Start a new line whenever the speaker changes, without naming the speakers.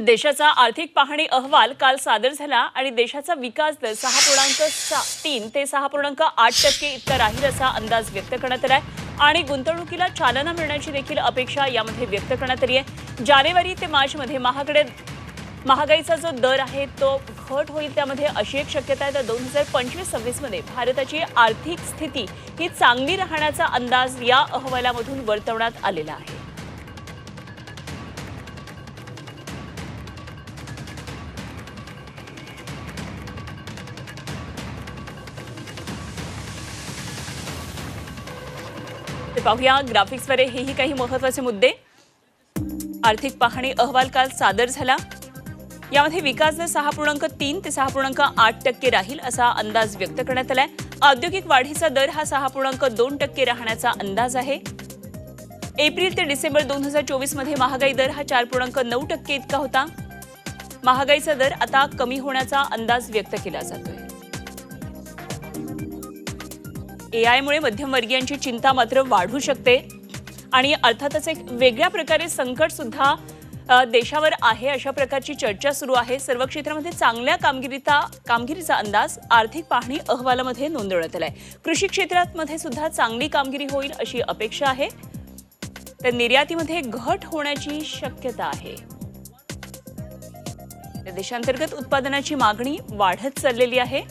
देशाचा आर्थिक पाहणी अहवाल काल सादर झाला आणि देशाचा विकास दर सहा पूर्णांक सा- तीन ते सहा पूर्णांक आठ टक्के इतका राहील असा अंदाज व्यक्त करण्यात आलाय. आणि गुंतवणुकीला चालना मिळण्याची देखील अपेक्षा यामध्ये व्यक्त करण्यात आली आहे. जानेवारी ते मार्चमध्ये महागडे महागाईचा जो दर आहे तो घट होईल त्यामध्ये अशी एक शक्यता आहे. तर दोन हजार पंचवीस सव्वीसमध्ये भारताची आर्थिक स्थिती ही चांगली राहण्याचा अंदाज या अहवालामधून वर्तवण्यात आलेला आहे. ते पाहूया ग्राफिक्सवर हेही काही महत्त्वाचे मुद्दे. आर्थिक पाहणी अहवाल काल सादर झाला. यामध्ये विकास दर सहा पूर्णांक तीन ते सहा पूर्णांक आठ टक्के राहील असा अंदाज व्यक्त करण्यात आलाय. औद्योगिक वाढीचा दर हा सहा पूर्णांक दोन टक्के राहण्याचा अंदाज आहे. एप्रिल ते डिसेंबर दोन हजार चोवीसमध्ये महागाई दर हा चार पूर्णांक नऊ टक्के इतका होता. महागाईचा दर आता कमी होण्याचा अंदाज व्यक्त केला जातोय. एआयमुळे मध्यमवर्गीयांची चिंता मात्र वाढू शकते. आणि अर्थातच एक वेगळ्या प्रकारे संकट सुद्धा देशावर आहे अशा प्रकारची चर्चा सुरू आहे. सर्व क्षेत्रामध्ये चांगल्या कामगिरीचा कामगिरीचा अंदाज आर्थिक पाहणी अहवालामध्ये नोंदवण्यात आलाय. कृषी क्षेत्रात मध्ये सुद्धा चांगली कामगिरी होईल अशी अपेक्षा आहे. तर निर्यातीमध्ये घट होण्याची शक्यता आहे. देशांतर्गत उत्पादनाची मागणी वाढत चाललेली आहे.